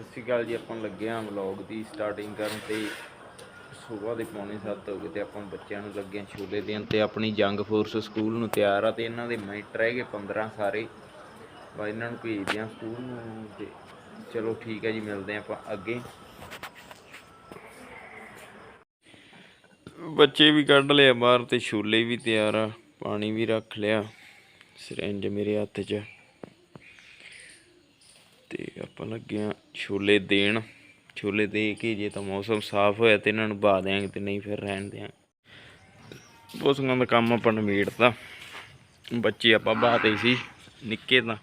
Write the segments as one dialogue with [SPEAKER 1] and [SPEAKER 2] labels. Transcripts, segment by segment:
[SPEAKER 1] ਸਤਿ ਸ਼੍ਰੀ ਅਕਾਲ ਜੀ, ਆਪਾਂ ਲੱਗੇ ਆਂ ਵਲੌਗ ਦੀ ਸਟਾਰਟਿੰਗ ਕਰਨ ਤੇ। ਸਵੇਰ ਦੇ ਪੌਣੇ 7 ਹੋ ਗਏ ਤੇ ਆਪਾਂ ਬੱਚਿਆਂ ਨੂੰ ਲੱਗੇ ਆਂ ਛੋਲੇ ਦੇਣ ਤੇ ਆਪਣੀ ਜੰਗ ਫੋਰਸ ਸਕੂਲ ਨੂੰ ਤਿਆਰ ਆ ਤੇ ਇਹਨਾਂ ਦੇ ਮਿੰਟ ਰਹਿ ਗਏ 15 ਸਾਰੇ। ਬਾ ਇਹਨਾਂ ਨੂੰ ਭੇਜਦੇ ਆਂ ਸਕੂਲ ਨੂੰ ਤੇ ਚਲੋ ਠੀਕ ਹੈ ਜੀ, ਮਿਲਦੇ ਆਂ ਆਪਾਂ ਅੱਗੇ। ਬੱਚੇ ਵੀ ਕੱਢ ਲਿਆ ਬਾਹਰ ਤੇ ਛੋਲੇ ਵੀ ਤਿਆਰ ਆ, ਪਾਣੀ ਵੀ ਰੱਖ ਲਿਆ, ਸਿਰੰਜ ਮੇਰੇ ਹੱਥ 'ਚ। ਆਪਾਂ ਲੱਗੇ ਆ ਛੋਲੇ ਦੇਣ। ਛੋਲੇ ਦੇ ਕੇ ਜੇ ਤਾਂ ਮੌਸਮ ਸਾਫ਼ ਹੋਇਆ ਤੇ ਇਹਨਾਂ ਨੂੰ ਬਾ ਦਿਆਂਗੇ ਤੇ ਨਹੀਂ ਫਿਰ ਰਹਿਣ ਦਿਆਂਗੇ। ਬੋਸਾਂ ਦਾ ਕੰਮ ਆਪਾਂ ਨਿਬੇੜਤਾ। ਬੱਚੇ ਆਪਾਂ ਬਾਤੇ ਸੀ, ਨਿੱਕੇ ਤਾਂ।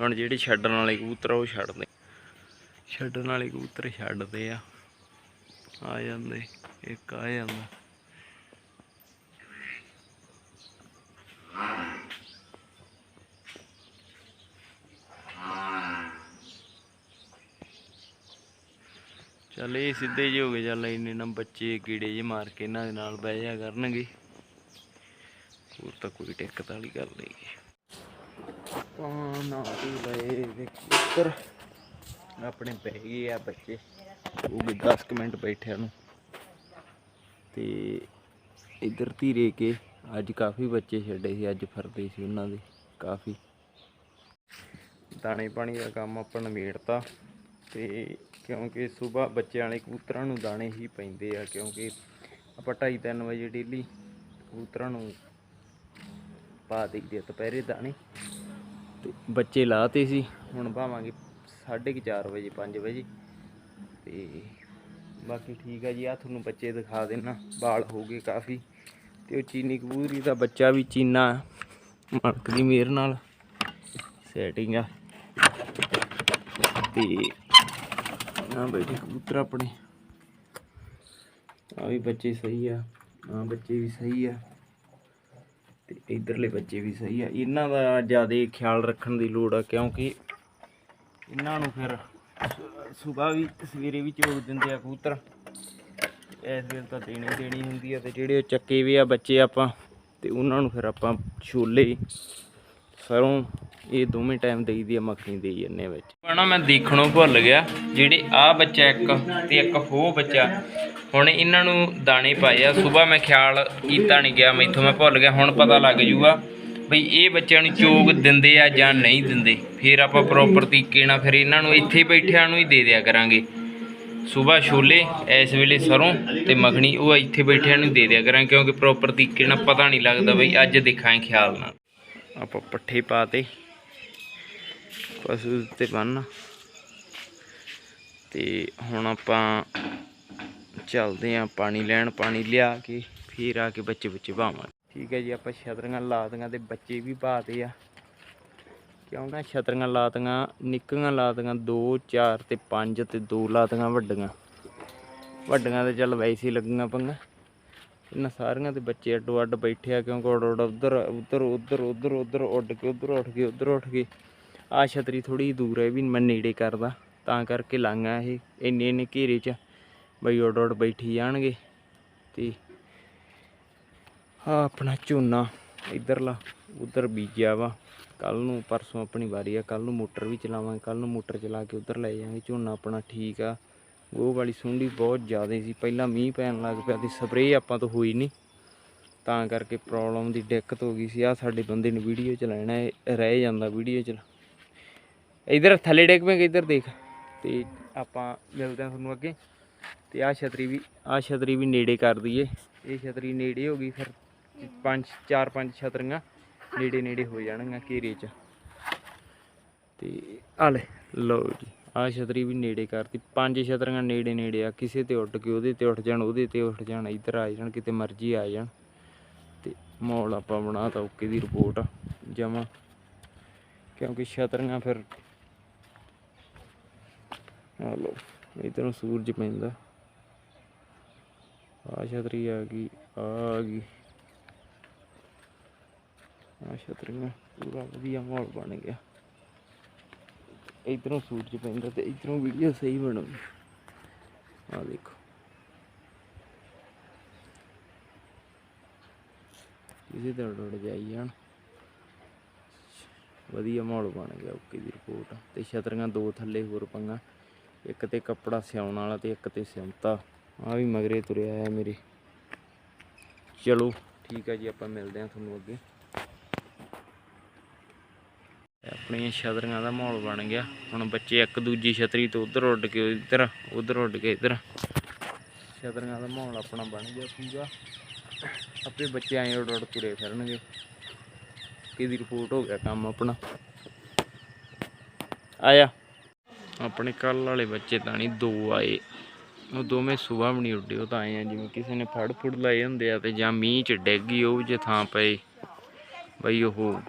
[SPEAKER 1] ਹੁਣ ਜਿਹੜੇ ਛੱਡਣ ਵਾਲੇ ਕਬੂਤਰ ਆ, ਉਹ ਛੱਡਦੇ। ਛੱਡਣ ਵਾਲੇ ਕਬੂਤਰ ਛੱਡਦੇ ਆ। ਆ ਜਾਂਦੇ, ਇੱਕ ਆ ਜਾਂਦਾ। ਚੱਲ ਇਹ ਸਿੱਧੇ ਜਿਹੇ ਹੋ ਗਏ, ਚੱਲ ਇੰਨੇ ਨਾ ਬੱਚੇ ਕੀੜੇ ਜੇ ਮਾਰ ਕੇ ਇਹਨਾਂ ਦੇ ਨਾਲ ਬਹਿ ਜਾ ਕਰਨਗੇ। ਹੋਰ ਤਾਂ ਕੋਈ ਦਿੱਕਤ ਵਾਲੀ ਗੱਲ ਨਹੀਂ ਆਪਾਂ ਵੀ ਲਏ ਦੇ ਕਬੂਤਰ ਆਪਣੇ ਬਹਿ ਗਏ ਆ ਬੱਚੇ। ਉਹ ਵੀ 10 ਕੁ ਮਿੰਟ ਬੈਠਿਆਂ ਨੂੰ। ਤੇ ਇੱਧਰ ਧੀਰੇ ਕੇ ਅੱਜ ਕਾਫੀ ਬੱਚੇ ਛੱਡੇ ਸੀ, ਅੱਜ ਫਰਦੇ ਸੀ ਉਹਨਾਂ ਦੇ ਕਾਫੀ। ਦਾਣੇ ਪਾਣੀ ਦਾ ਕੰਮ ਆਪਾਂ ਨਿਬੇੜਤਾ ਤੇ ਕਿਉਂਕਿ ਸਵੇਰ ਬੱਚਿਆਂ ਵਾਲੇ ਕਬੂਤਰਾਂ ਨੂੰ ਦਾਣੇ ਹੀ ਪੈਂਦੇ ਆ, ਕਿਉਂਕਿ ਆਪਾਂ 2:30 ਵਜੇ ਡੇਲੀ ਕਬੂਤਰਾਂ ਨੂੰ ਪਾ ਦਈਦੇ ਦੁਪਹਿਰੇ ਦਾਣੇ। ਤੇ ਬੱਚੇ ਲਾਤੇ ਸੀ, ਹੁਣ ਭਾਵਾਂਗੇ 4:30 ਵਜੇ 5 ਵਜੇ। ਤੇ ਬਾਕੀ ਠੀਕ ਆ ਜੀ ਆ ਤੁਹਾਨੂੰ ਬੱਚੇ ਦਿਖਾ ਦੇਣਾ ਬਾਲ ਹੋ ਗਏ ਕਾਫੀ। ਤੇ ਉਹ ਚੀਨੀ ਕਬੂਤਰੀ ਦਾ ਬੱਚਾ ਵੀ ਚੀਨਾ ਮਲਕ ਦੀ ਮੇਰ ਨਾਲ। ਸੈਟਿੰਗ ਆ। ਤੇ ਆ ਬੈਠੇ ਕਬੂਤਰ ਆਪਣੇ। ਆ ਵੀ ਬੱਚੇ ਸਹੀ ਆ ਆ ਬੱਚੇ ਵੀ ਸਹੀ ਆ, ਤੇ ਇਧਰਲੇ ਬੱਚੇ ਵੀ ਸਹੀ ਆ। ਇਹਨਾਂ ਦਾ ਜ਼ਿਆਦਾ ਖਿਆਲ ਰੱਖਣ ਦੀ ਲੋੜ ਆ, ਕਿਉਂਕਿ ਇਹਨਾਂ ਨੂੰ ਫਿਰ ਸਵੇਰ ਵੀ ਸਵੇਰੇ ਵੀ ਚੋਗ ਦਿੰਦੇ ਆ ਕਬੂਤਰ। ਇਸ ਵੇਲੇ ਤਾਂ ਦੇਣੀ ਦੇਣੀ ਹੁੰਦੀ ਆ, ਤੇ ਜਿਹੜੇ ਉਹ ਚੱਕੇ ਵੀ ਆ ਬੱਚੇ ਆਪਾਂ, ਤੇ ਉਹਨਾਂ ਨੂੰ ਫਿਰ ਆਪਾਂ ਛੋਲੇ, ਸਰੋਂ ਇਹ ਦੋਵੇਂ ਟਾਈਮ ਦੇਈਦੀ ਆ ਮੱਖਣੀ ਦੇਈ ਜੰਨੇ ਵਿੱਚ। ਨਾ ਮੈਂ ਦੇਖਣੋਂ ਭੁੱਲ ਗਿਆ ਜਿਹੜੇ ਆ ਬੱਚਾ ਇੱਕ ਤੇ ਇੱਕ ਹੋ ਬੱਚਾ ਹੁਣ ਇਹਨਾਂ ਨੂੰ ਦਾਣੇ ਪਾਏ ਆ। ਸਵੇਰ ਮੈਂ ਖਿਆਲ ਕੀਤਾ ਨਹੀਂ ਗਿਆ ਮੈਥੋਂ ਮੈਂ ਭੁੱਲ ਗਿਆ ਹੁਣ ਪਤਾ ਲੱਗ ਜੂਗਾ ਬਈ ਇਹ ਬੱਚਿਆਂ ਨੂੰ ਚੋਗ ਦਿੰਦੇ ਆ ਜਾਂ ਨਹੀਂ ਦਿੰਦੇ। ਫਿਰ ਆਪਾਂ ਪ੍ਰੋਪਰ ਤਰੀਕੇ ਨਾਲ ਫਿਰ ਇਹਨਾਂ ਨੂੰ ਇੱਥੇ ਬੈਠਿਆਂ ਨੂੰ ਹੀ ਦੇ ਦਿਆ ਕਰਾਂਗੇ। ਸਵੇਰ ਛੋਲੇ ਇਸ ਵੇਲੇ ਸਰੋਂ ਤੇ ਮੱਖਣੀ ਉਹ ਇੱਥੇ ਬੈਠਿਆਂ ਨੂੰ ਦੇ ਦਿਆ ਕਰਾਂਗੇ ਕਿਉਂਕਿ ਪ੍ਰੋਪਰ ਤਰੀਕੇ ਨਾਲ ਪਤਾ ਨਹੀਂ ਲੱਗਦਾ ਬਈ ਅੱਜ ਦੇਖਾਂ ਖਿਆਲ ਨਾਲ। ਆਪਾਂ ਪੱਠੇ ਪਾਤੇ ਪਸ਼ੂ ਤੇ ਬੰਨ ਤੇ ਹੁਣ ਆਪਾਂ ਚੱਲਦੇ ਆਂ ਪਾਣੀ ਲੈਣ, ਪਾਣੀ ਲਿਆ ਕੇ ਫਿਰ ਆ ਕੇ ਬੱਚੇ ਬੱਚੇ ਭਾਵਾਂ ਠੀਕ ਹੈ ਜੀ, ਆਪਾਂ ਛਤਰੀਆਂ ਲਾਤੀਆਂ ਤੇ ਬੱਚੇ ਵੀ ਪਾਤੇ ਆ। ਕਿਉਂਕਿ ਛਤਰੀਆਂ ਲਾਤੀਆਂ, ਨਿੱਕੀਆਂ ਲਾਤੀਆਂ 2 4 ਤੇ 5 ਤੇ 2 ਲਾਤੀਆਂ ਵੱਡੀਆਂ। ਵੱਡੀਆਂ ਤੇ ਚੱਲ ਵੈਸੇ ਲੱਗੀਆਂ ਪੰਗਾ ਇਹਨਾਂ ਸਾਰੀਆਂ ਦੇ ਬੱਚੇ ਅੱਡੋ ਅੱਡ ਬੈਠੇ ਆ ਕਿਉਂਕਿ ਉੱਡ ਉੱਡ ਉਧਰ ਉਧਰ ਉਧਰ ਉਧਰ ਉਧਰ, ਉੱਡ ਕੇ, ਉਧਰ ਉੱਠ ਕੇ ਉਧਰ ਉੱਠ ਕੇ ਆ ਛਤਰੀ ਥੋੜੀ ਦੂਰ ਹੈ ਵੀ ਮੈਂ ਨੇੜੇ ਕਰਦਾ, ਤਾਂ ਕਰਕੇ ਲਾਂਗਾ ਇਹ, ਇੰਨੇ ਇੰਨੇ ਘੇਰੇ 'ਚ ਬਈ ਓਡ ਉੱਡ ਬੈਠੀ ਜਾਣਗੇ ਤੇ ਆ ਆਪਣਾ ਝੋਨਾ ਇਧਰਲਾ, ਉਧਰ ਬੀਜਿਆ ਵਾ ਕੱਲ ਨੂੰ ਪਰਸੋਂ ਆਪਣੀ ਵਾਰੀ ਆ ਕੱਲ ਨੂੰ ਮੋਟਰ ਵੀ ਚਲਾਵਾਂਗੇ ਕੱਲ ਨੂੰ ਮੋਟਰ ਚਲਾ ਕੇ ਉਧਰ ਲੈ ਜਾਵਾਂਗੇ, ਝੋਨਾ ਆਪਣਾ ਠੀਕ ਆ, ਉਹ ਵਾਲੀ ਸੁੰਡੀ ਬਹੁਤ ਜ਼ਿਆਦਾ ਸੀ, ਪਹਿਲਾਂ ਮੀਂਹ ਪੈਣ ਲੱਗ ਪਿਆ ਤੇ ਸਪਰੇਅ ਆਪਾਂ ਤੋਂ ਹੋਈ ਨਹੀਂ, ਤਾਂ ਕਰਕੇ ਪ੍ਰੋਬਲਮ ਦੀ ਦਿੱਕਤ ਹੋ ਗਈ ਸੀ ਆ ਸਾਡੇ ਬੰਦੇ ਨੂੰ ਵੀਡੀਓ ਚ ਲੈਣਾ ਰਹਿ ਜਾਂਦਾ ਵੀਡੀਓ ਚ। ਇਧਰ ਥੱਲੇ ਡਿੱਗ ਪਏ, ਇਧਰ ਦੇਖ। ਤੇ ਆਪਾਂ ਮਿਲਦੇ ਹਾਂ ਤੁਹਾਨੂੰ ਅੱਗੇ। ਤੇ ਆ ਛਤਰੀ ਵੀ ਆ ਛਤਰੀ ਵੀ ਨੇੜੇ ਕਰ ਦਈਏ। ਇਹ ਛਤਰੀ ਨੇੜੇ ਹੋ ਗਈ ਫਿਰ ਪੰਜ, ਚਾਰ, ਪੰਜ ਛਤਰੀਆਂ ਨੇੜੇ ਨੇੜੇ ਹੋ ਜਾਣਗੀਆਂ ਘੇਰੇ 'ਚ। ਤੇ ਆ ਲੈ, ਲਓ ਜੀ ਆ ਛਤਰੀ ਵੀ ਨੇੜੇ ਕਰਤੀ। ਪੰਜ ਛਤਰੀਆਂ ਨੇੜੇ ਨੇੜੇ ਆ, ਕਿਸੇ ਤੇ ਉੱਡ ਕੇ ਉਹਦੇ ਤੇ ਉੱਠ ਜਾਣ, ਉਹਦੇ ਤੇ ਉੱਠ ਜਾਣ, ਇੱਧਰ ਆ ਜਾਣ, ਕਿਤੇ ਮਰਜ਼ੀ ਆ ਜਾਣ। ਤੇ ਮੌਲ ਆਪਾਂ ਬਣਾਤਾ, ਓਕੇ ਦੀ ਰਿਪੋਰਟ ਜਮਾ। ਕਿਉਂਕਿ ਛਤਰੀਆਂ ਫਿਰ ਆ ਲਓ, ਇਧਰੋਂ ਸੂਰਜ ਪੈਂਦਾ। ਆ ਛਤਰੀ ਆ ਗਈ ਆ ਗਈ। ਆ ਛਤਰੀਆਂ ਪੂਰਾ ਵਧੀਆ ਮਾਹੌਲ ਬਣ ਗਿਆ। ਇਧਰੋਂ ਸੂਰਜ ਪੈਂਦਾ ਤੇ ਇਧਰੋਂ ਵੀਡੀਓ ਸਹੀ ਬਣੂਗੀ। ਆ ਦੇਖੋ। ਕਿਸੇ ਤੇ ਉੱਡ ਜਾਈ ਜਾਣ। ਵਧੀਆ ਮਾਹੌਲ ਬਣ ਗਿਆ, ਓਕੇ ਦੀ ਰਿਪੋਰਟ ਤੇ ਛਤਰੀਆਂ ਦੋ ਥੱਲੇ ਹੋਰ ਪੰਗਾ। ਇੱਕ ਤੇ ਕੱਪੜਾ ਸਿਉਣ ਵਾਲਾ ਤੇ ਇੱਕ ਤੇ ਸਿਉਂਤਾ। ਆ ਵੀ ਮਗਰੇ ਤੁਰਿਆ ਹੈ ਮੇਰੇ। ਚਲੋ, ਠੀਕ ਹੈ ਜੀ, ਆਪਾਂ ਮਿਲਦੇ ਹਾਂ ਤੁਹਾਨੂੰ ਅੱਗੇ। ਆਪਣੀਆਂ ਛਤਰੀਆਂ ਦਾ ਮਾਹੌਲ ਬਣ ਗਿਆ। ਹੁਣ ਬੱਚੇ ਇੱਕ ਦੂਜੀ ਛਤਰੀ ਤੋਂ ਉਧਰ ਉੱਡ ਕੇ ਇੱਧਰ, ਉਧਰ ਉੱਡ ਕੇ ਇੱਧਰ। ਛਤਰੀਆਂ ਦਾ ਮਾਹੌਲ ਆਪਣਾ ਬਣ ਗਿਆ ਪੂਰਾ। ਆਪੇ ਬੱਚੇ ਐਂ ਉੱਡ ਉੱਡ ਤੁਰੇ ਫਿਰਨਗੇ। ਕਿਹਦੀ ਰਿਪੋਰਟ ਹੋ ਗਿਆ ਕੰਮ ਆਪਣਾ? ਆਇਆ। ਆਪਣੇ ਕੱਲ ਵਾਲੇ ਬੱਚੇ ਤਾਂ ਨਹੀਂ, ਦੋ ਆਏ। ਉਹ ਦੋਵੇਂ ਸੁਬਾਹ ਵੀ ਨਹੀਂ ਉੱਡੇ, ਉਹ ਤਾਂ ਆਏ ਆ, ਜਿਵੇਂ ਕਿਸੇ ਨੇ ਫੜ ਫੁੜ ਲਾਏ ਹੁੰਦੇ ਆ ਤੇ ਜਾਂ ਮੀਂਹ ਚ ਡਿੱਗ ਗਈ, ਉਹ ਜੇ ਥਾਂ ਪਏ। ਬਈ ਉਹ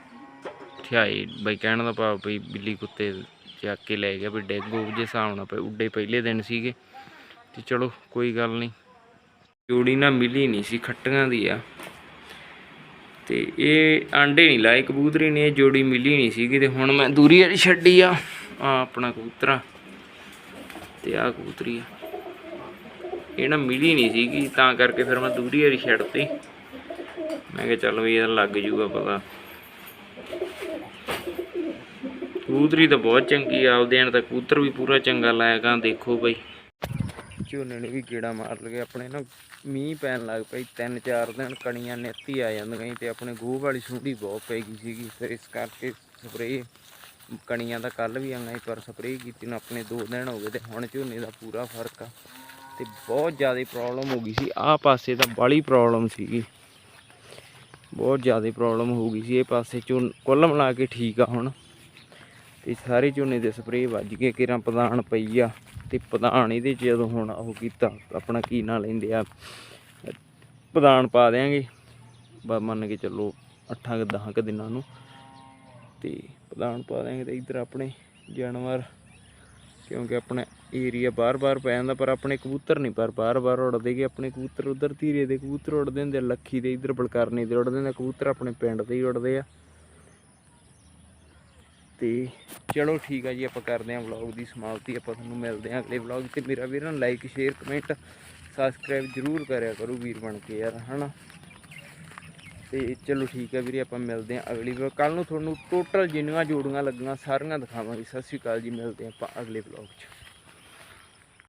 [SPEAKER 1] ਥਿਆਏ, ਬਈ ਕਹਿਣ ਦਾ ਭਾਵ ਬਈ ਬਿੱਲੀ ਕੁੱਤੇ ਚੱਕ ਕੇ ਲੈ ਗਿਆ ਵੀ ਡਿੱਗ, ਉਹ ਜੇ ਹਿਸਾਬ ਨਾਲ ਪਏ, ਉੱਡੇ ਪਹਿਲੇ ਦਿਨ ਸੀਗੇ। ਤੇ ਚਲੋ, ਕੋਈ ਗੱਲ ਨਹੀਂ। ਜੋੜੀ ਨਾ ਮਿਲੀ ਨਹੀਂ ਸੀ, ਖੱਟੀਆਂ ਦੀ ਆ। ਤੇ ਇਹ ਆਂਡੇ ਨਹੀਂ ਲਾਏ, ਕਬੂਤਰੀ ਨੇ, ਇਹ ਜੋੜੀ ਮਿਲੀ ਨਹੀਂ ਸੀਗੀ, ਤੇ ਹੁਣ ਮੈਂ ਦੂਰੀ ਵਾਲੀ ਛੱਡੀ ਆ। ਆ ਆਪਣਾ ਕਬੂਤਰਾ ਤੇ ਆ ਕਬੂਤਰੀ ਇਹ ਨਾ ਮਿਲੀ ਨਹੀਂ ਸੀਗੀ, ਤਾਂ ਕਰਕੇ ਫਿਰ ਮੈਂ ਦੂਰੀ ਵਾਲੀ ਛੱਡਤੀ। ਮੈਂ ਕਿਹਾ ਚੱਲ ਵੀ ਇਹਦਾ ਲੱਗ ਜੂਗਾ ਪਤਾ। ਕਬੂਤਰੀ ਤਾਂ ਬਹੁਤ ਚੰਗੀ ਆ, ਆਪਦੇ ਨਾਲ ਤਾਂ ਕਬੂਤਰ ਵੀ ਪੂਰਾ ਚੰਗਾ ਲਾਇਆਗਾ ਦੇਖੋ ਬਈ। ਝੋਨੇ ਨੂੰ ਵੀ ਕੀੜਾ ਮਾਰ ਲਗੇ, ਆਪਣੇ ਨਾ ਮੀਂਹ ਪੈਣ ਲੱਗ ਪਈ, ਤਿੰਨ ਚਾਰ ਦਿਨ ਕਣੀਆਂ ਨਿੱਤੀ ਆ ਜਾਂਦੀਆਂ ਤੇ ਆਪਣੇ ਗੋਹ ਵਾਲੀ ਸੁੰਡੀ ਬਹੁਤ ਪੈ ਗਈ ਸੀਗੀ, ਫਿਰ ਇਸ ਕਰਕੇ ਸਪਰੇਅ ਕਣੀਆਂ ਤਾਂ ਕੱਲ ਵੀ ਆਂਗਾ ਸੀ, ਪਰ ਸਪਰੇਅ ਕੀਤੀ ਨੂੰ ਆਪਣੇ 2 ਦਿਨ ਹੋ ਗਏ ਤੇ ਹੁਣ ਝੋਨੇ ਦਾ ਪੂਰਾ ਫ਼ਰਕ ਆ। ਤੇ ਬਹੁਤ ਜ਼ਿਆਦਾ ਪ੍ਰੋਬਲਮ ਹੋ ਗਈ ਸੀ। ਆਹ ਪਾਸੇ ਤਾਂ ਬਾਲੀ ਪ੍ਰੋਬਲਮ ਸੀਗੀ। ਬਹੁਤ ਜ਼ਿਆਦਾ ਪ੍ਰੋਬਲਮ ਹੋ ਗਈ ਸੀ। ਇਹ ਪਾਸੇ ਝੋਨ ਕੁੱਲ ਮਿਲਾ ਕੇ ਠੀਕ ਆ ਹੁਣ। ਤੇ ਸਾਰੇ ਝੋਨੇ ਦੇ ਸਪਰੇਅ ਵੱਜ ਗਏ। ਕਿਰਾਂ ਪ੍ਰਧਾਨ ਪਈ ਆ ਤੇ ਪ੍ਰਧਾਨ ਇਹਦੇ ਚ ਜਦੋਂ ਹੁਣ ਉਹ ਕੀਤਾ, ਆਪਣਾ ਕੀ ਨਾ ਲੈਂਦੇ ਆ, ਪ੍ਰਧਾਨ ਪਾ ਦਿਆਂਗੇ। ਬਸ ਮੰਨ ਕੇ ਚੱਲੋ 8 ਕਿ 10 ਕਿ ਦਿਨਾਂ ਨੂੰ। ਤੇ ਪ੍ਰਧਾਨ ਪਾ ਦਿਆਂਗੇ ਤੇ ਇੱਧਰ ਆਪਣੇ ਜਾਨਵਰ ਕਿਉਂਕਿ ਆਪਣਾ ਏਰੀਆ ਬਾਰ-ਬਾਰ ਪੈ ਜਾਂਦਾ ਪਰ ਆਪਣੇ ਕਬੂਤਰ ਨਹੀਂ ਪਰ ਬਾਰ-ਬਾਰ ਉੜਦੇ ਕਿ ਆਪਣੇ ਕਬੂਤਰ ਉਧਰ ਧੀਰੇ ਦੇ ਕਬੂਤਰ ਉੜਦੇ ਹੁੰਦੇ ਆ, ਲੱਖੀ ਦੇ ਇੱਧਰ ਬਲਕਰਨੀ ਦੇ ਉੜਦੇ ਹੁੰਦੇ ਆ, ਕਬੂਤਰ ਆਪਣੇ ਪਿੰਡ ਦੇ ਹੀ ਉੜਦੇ ਆ। ਤੇ ਚਲੋ ਠੀਕ ਆ ਜੀ ਆਪਾਂ ਕਰਦੇ ਹਾਂ ਵਲੌਗ ਦੀ ਸਮਾਪਤੀ ਆਪਾਂ ਤੁਹਾਨੂੰ ਮਿਲਦੇ ਹਾਂ ਅਗਲੇ ਵਲੌਗ ਤੇ ਮੇਰਾ ਵੀਰਾਂ ਲਾਈਕ ਸ਼ੇਅਰ ਕਮੈਂਟ ਸਬਸਕ੍ਰਾਈਬ ਜਰੂਰ ਕਰਿਆ ਕਰੋ ਵੀਰ ਬਣ ਕੇ ਯਾਰ ਹਨਾ? ਤੇ ਚਲੋ ਠੀਕ ਹੈ ਵੀਰੇ, ਆਪਾਂ ਮਿਲਦੇ ਹਾਂ ਅਗਲੀ ਵਲੌਗ। ਕੱਲ ਨੂੰ ਤੁਹਾਨੂੰ ਟੋਟਲ ਜਿੰਨੀਆਂ ਜੋੜੀਆਂ ਲੱਗੀਆਂ ਸਾਰੀਆਂ ਦਿਖਾਵਾਂਗੇ। ਸਤਿ ਸ਼੍ਰੀ ਅਕਾਲ ਜੀ, ਮਿਲਦੇ ਹਾਂ ਆਪਾਂ ਅਗਲੇ ਵਲੌਗ 'ਚ।